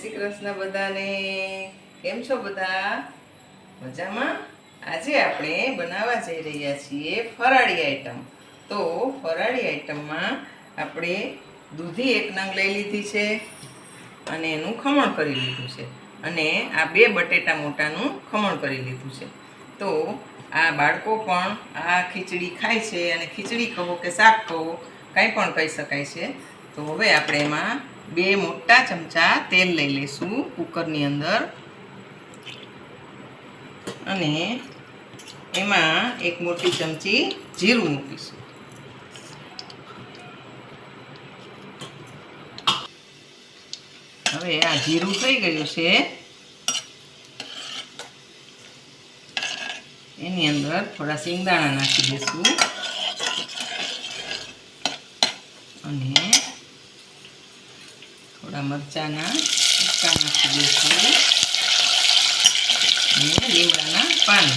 શ્રી કૃષ્ણ બધાને. કેમ છો બધા? મજામાં? આજે આપણે બનાવવા જઈ રહ્યા છીએ ફરાળી આઈટમ. તો ફરાળી આઈટમમાં આપણે દૂધી એક નંગ લઈ લીધી છે અને એનું ખમણ કરી લીધું છે. અને આ બે બટેટા મોટાનું ખમણ કરી લીધું છે. તો આ બાળકો પણ આ ખીચડી ખાય છે અને ખીચડી કહો કે શાક કહો, કાંઈ પણ કહી શકાય છે. તો હવે આપણે એમાં બે મોટા ચમચા તેલ લઈ લઈશું કુકરની અંદર. અને એમાં એક મોટી ચમચી જીરું મૂકીશું. હવે આ જીરું થઈ ગયું છે. એની અંદર થોડા સિંગદાણા નાખી દઈશું. અને થોડા મરચાના ટુકડા નાખી દઈશું. અને લીમડાના પાન.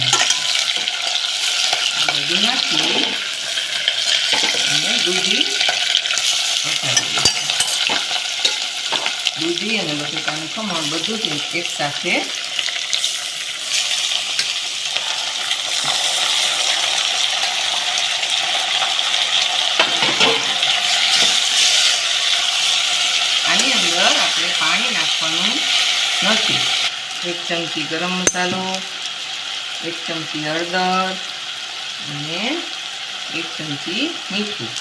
આ બધું નાખી અને દૂધી દૂધી અને બટેટાનું ખમણ બધું જ એક સાથે આની અંદર આપણે પાણી નાખવાનું નથી. એક ચમચી ગરમ મસાલો, એક ચમચી હળદર અને એક ચમચી મીઠું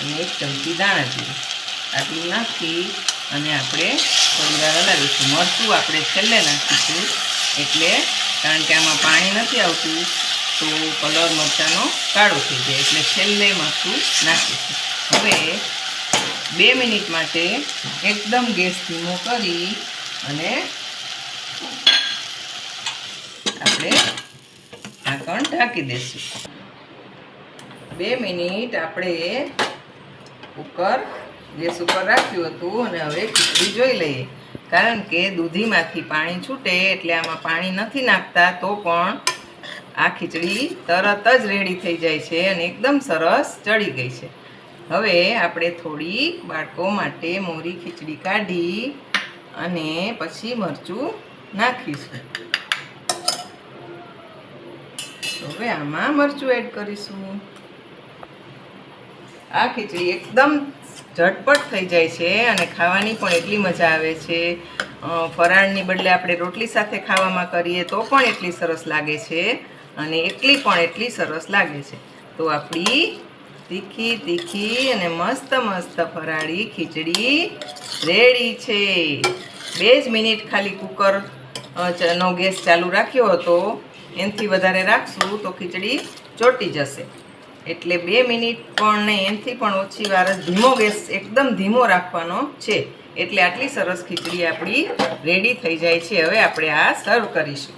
અને એક ચમચી દાણા જીરું. આટલું નાખી અને આપણે થોડી વાર હલાવીશું મરચું આપણે છેલ્લે નાખીશું. એટલે કારણ કે આમાં પાણી નથી આવતું, તો કલર મરચાંનો કાળો થઈ જાય. એટલે છેલ્લે મરચું નાખીશું. હવે બે મિનિટ માટે એકદમ ગેસ ધીમો કરી અને આપણે ઢાંકણ ઢાંકી દઈશું. બે મિનિટ આપણે કુકર, ગેસ ઉપર રાખ્યું હતું અને હવે ખીચડી જોઈ લઈએ. કારણ કે દૂધીમાંથી પાણી છૂટે એટલે આમાં પાણી નથી નાખતા, તો પણ આ ખીચડી તરત જ રેડી થઈ જાય છે અને એકદમ સરસ ચડી ગઈ છે. હવે આપણે થોડી બાળકો માટે મોરી ખીચડી કાઢી અને પછી મરચું નાખીશું. હવે આમાં મરચું એડ કરીશું. આ ખીચડી એકદમ ઝટપટ થઈ જાય છે અને ખાવાની પણ એટલી મજા આવે છે. ફરાળની બદલે આપણે રોટલી સાથે ખાવામાં કરીએ તો પણ એટલી સરસ લાગે છે અને એકલી પણ એટલી સરસ લાગે છે. તો આપણી તીખી તીખી અને મસ્ત મસ્ત ફરાળી ખીચડી રેડી છે. બે જ મિનિટ ખાલી કુકર નો ગેસ ચાલુ રાખ્યો હતો. એનાથી વધારે રાખશું તો ખીચડી ચોટી જશે. એટલે બે મિનિટ પણ ને એનાથી પણ ઓછી વાર ધીમો ગેસ એકદમ ધીમો રાખવાનો છે. એટલે આટલી સરસ ખીચડી આપણી રેડી થઈ જાય છે. હવે આપણે આ સર્વ કરીશું.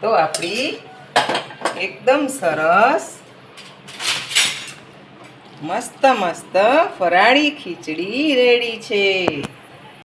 તો આપણી એકદમ સરસ મસ્ત મસ્ત ફરાળી ખીચડી રેડી છે.